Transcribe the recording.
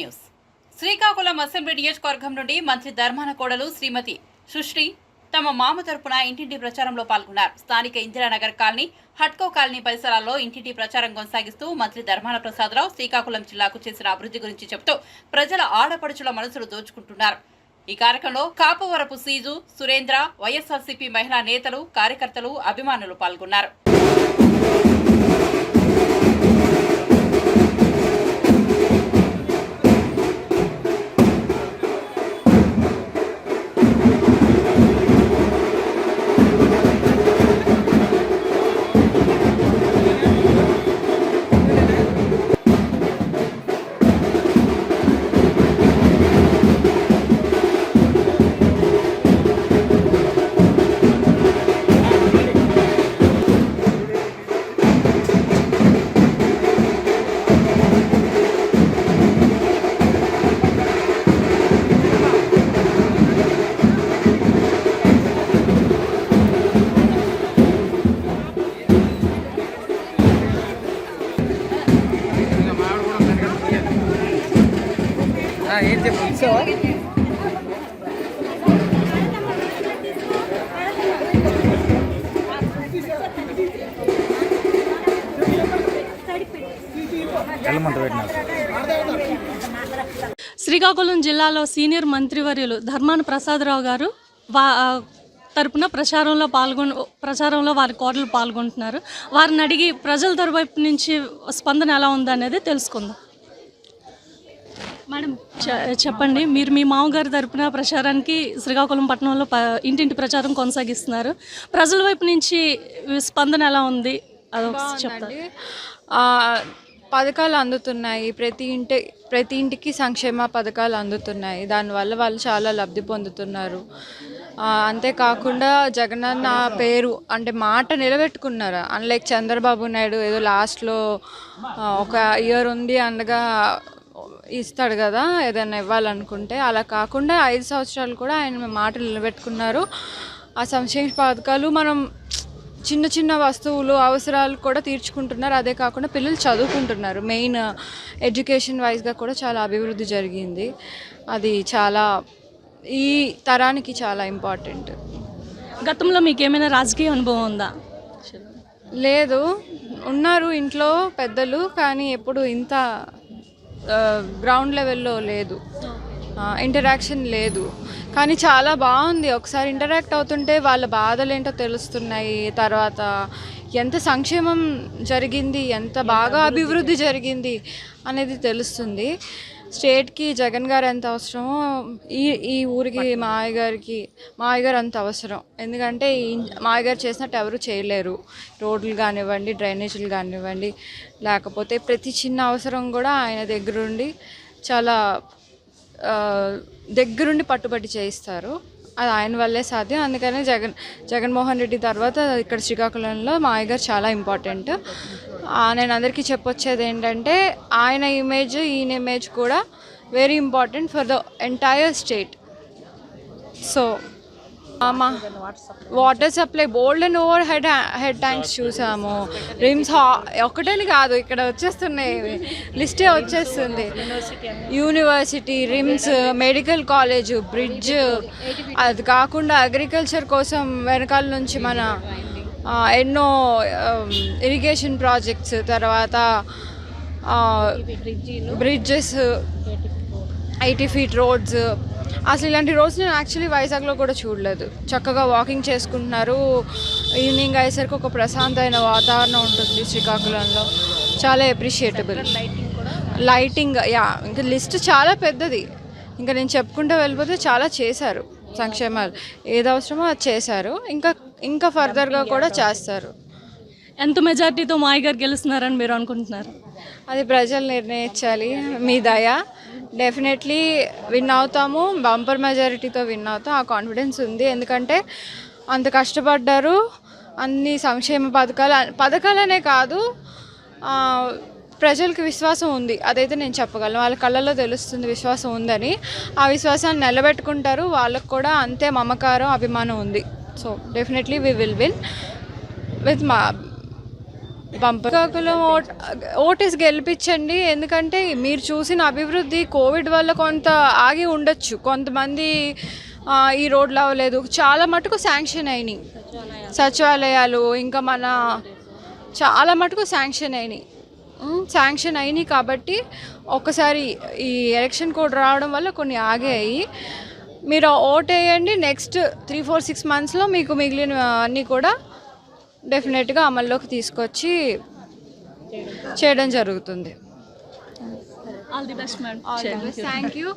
News. Srikakulam assembly నియోజకవర్గం నుండి మంత్రి ధర్మాన కోడలు శ్రీమతి సుశ్రీ తమ మామ తరపున ఇంటింటి ప్రచారంలో పాల్గొన్నారు. స్థానిక ఇందిరానగర్ కాలనీ హట్కో కాలనీ పరిసరాల్లో ఇంటింటి ప్రచారం కొనసాగిస్తూ మంత్రి ధర్మాన ప్రసాదరావు శ్రీకాకుళం జిల్లాకు చేసిన అభివృద్ధి గురించి చెబుతూ ప్రజల ఆడపడుచుల మనసులు దోచుకుంటున్నారు. ఈ కార్యక్రమంలో కాపువరపు సీజు సురేంద్ర వైఎస్ఆర్సీపీ మహిళా నేతలు కార్యకర్తలు అభిమానులు పాల్గొన్నారు. శ్రీకాకుళం జిల్లాలో సీనియర్ మంత్రివర్యులు ధర్మాన ప్రసాదరావు గారు వా తరపున ప్రచారంలో పాల్గొన ప్రచారంలో వారి కోడలు పాల్గొంటున్నారు. వారిని అడిగి ప్రజల తరపు నుంచి స్పందన ఎలా ఉందనేది తెలుసుకుందాం. మేడం చెప్పండి మీరు మీ మామగారి తరపున ప్రచారానికి శ్రీకాకుళం పట్టణంలో ఇంటింటి ప్రచారం కొనసాగిస్తున్నారు. ప్రజల వైపు నుంచి స్పందన ఎలా ఉంది? చెప్తారు బాగుందండి. ఆ, పథకాలు అందుతున్నాయి. ప్రతి ఇంటి ప్రతి ఇంటికి సంక్షేమ పథకాలు అందుతున్నాయి. దానివల్ల వాళ్ళు చాలా లబ్ధి పొందుతున్నారు. అంతేకాకుండా జగనన్న పేరు అంటే మాట నిలబెట్టుకున్నారు? అన్లైక్ చంద్రబాబు నాయుడు ఏదో లాస్ట్లో ఒక ఇయర్ ఉంది అనగా ఇస్తాడు కదా ఏదైనా ఇవ్వాలనుకుంటే. అలా కాకుండా ఐదు సంవత్సరాలు కూడా ఆయన మాట నిలబెట్టుకున్నారు. ఆ సంక్షేమ పథకాలు మనం చిన్న చిన్న వస్తువులు అవసరాలు కూడా తీర్చుకుంటున్నారు. అదే కాకుండా పిల్లలు చదువుకుంటున్నారు. మెయిన్ ఎడ్యుకేషన్ వైజ్గా కూడా చాలా అభివృద్ధి జరిగింది. అది చాలా ఈ తరానికి చాలా ఇంపార్టెంట్. గతంలో మీకు ఏమైనా రాజకీయ అనుభవం ఉందా? లేదు. ఉన్నారు ఇంట్లో పెద్దలు కానీ ఎప్పుడు ఇంత గ్రౌండ్ లెవెల్లో లేదు. ఇంటరాక్షన్ లేదు. కానీ చాలా బాగుంది. ఒకసారి ఇంటరాక్ట్ అవుతుంటే వాళ్ళ బాధలు ఏంటో తెలుస్తున్నాయి. తర్వాత ఎంత సంక్షేమం జరిగింది ఎంత బాగా అభివృద్ధి జరిగింది. అనేది తెలుస్తుంది. స్టేట్కి జగన్ గారు ఎంత అవసరమో ఈ ఈ ఊరికి మాయ గారికి మాయ గారు అంత అవసరం. ఎందుకంటే ఈ మాయ గారు చేసినట్టు ఎవరు చేయలేరు. రోడ్లు కానివ్వండి డ్రైనేజీలు కానివ్వండి. లేకపోతే ప్రతి చిన్న అవసరం కూడా ఆయన దగ్గరుండి చాలా దగ్గరుండి పట్టుబట్టి చేయిస్తారు. అది ఆయన వల్లే సాధ్యం. అందుకనే జగన్ జగన్మోహన్ రెడ్డి తర్వాత ఇక్కడ శ్రీకాకుళంలో మా గారు చాలా ఇంపార్టెంట్. నేను అందరికీ చెప్పొచ్చేది ఏంటంటే ఆయన ఇమేజ్ ఈయన ఇమేజ్ కూడా very important for the entire state so మా water supply bold and overhead head tanks చూసాము. రిమ్స్ ఒకటని కాదు ఇక్కడ వచ్చేస్తున్నాయి. లిస్టే వచ్చేస్తుంది. University RIMS medical college bridge. అది కాకుండా అగ్రికల్చర్ కోసం వెనకాల నుంచి మన ఎన్నో ఇరిగేషన్ ప్రాజెక్ట్స్ తర్వాత బ్రిడ్జెస్ ఎయిటీ ఫీట్ రోడ్స్ అసలు ఇలాంటి రోడ్స్ నేను యాక్చువల్లీ వైజాగ్లో కూడా చూడలేదు. చక్కగా వాకింగ్ చేసుకుంటున్నారు. ఈవినింగ్ అయ్యేసరికి ఒక ప్రశాంతమైన వాతావరణం ఉంటుంది శ్రీకాకుళంలో. చాలా అప్రిషియేటబుల్ లైటింగ్ యా ఇంకా లిస్ట్ చాలా పెద్దది. ఇంకా నేను చెప్పుకుంటూ వెళ్ళిపోతే చాలా చేశారు సంక్షేమాలు. ఏది అవసరమో అది చేశారు. ఇంకా ఇంకా ఫర్దర్గా కూడా చేస్తారు. ఎంత మెజార్టీతో మాయ గారు గెలుస్తున్నారని మీరు అనుకుంటున్నారు? అది ప్రజలు నిర్ణయించాలి. మీ దయ. డెఫినెట్లీ విన్ అవుతాము బంపర్ మెజారిటీతో విన్ అవుతాం ఆ కాన్ఫిడెన్స్ ఉంది. ఎందుకంటే అంత కష్టపడ్డారు అన్ని సంక్షేమ పథకాలు పథకాలనే కాదు ప్రజలకు విశ్వాసం ఉంది. అదైతే నేను చెప్పగలను. వాళ్ళ కళ్ళల్లో తెలుస్తుంది విశ్వాసం ఉందని. ఆ విశ్వాసాన్ని నిలబెట్టుకుంటారు. వాళ్ళకు కూడా అంతే మమకారం అభిమానం ఉంది. So definitely we will win with మా పంపకాకులం ఓట్ ఓటేసి గెలిపించండి. ఎందుకంటే మీరు చూసిన అభివృద్ధి కోవిడ్ వల్ల కొంత ఆగి ఉండొచ్చు. కొంతమంది ఈ రోడ్లు అవ్వలేదు. చాలా మటుకు శాంక్షన్ అయినాయి. సచివాలయాలు ఇంకా మన చాలా మటుకు శాంక్షన్ అయినాయి. శాంక్షన్ అయినాయి కాబట్టి ఒక్కసారి ఈ ఎలక్షన్ కోడ్ రావడం వల్ల కొన్ని ఆగాయి మీరు ఓట్ వేయండి నెక్స్ట్ త్రీ ఫోర్ సిక్స్ మంత్స్లో మీకు మిగిలిన అన్నీ కూడా డెఫినెట్గా అమల్లోకి తీసుకొచ్చి చేయడం జరుగుతుంది. All the best madam thank you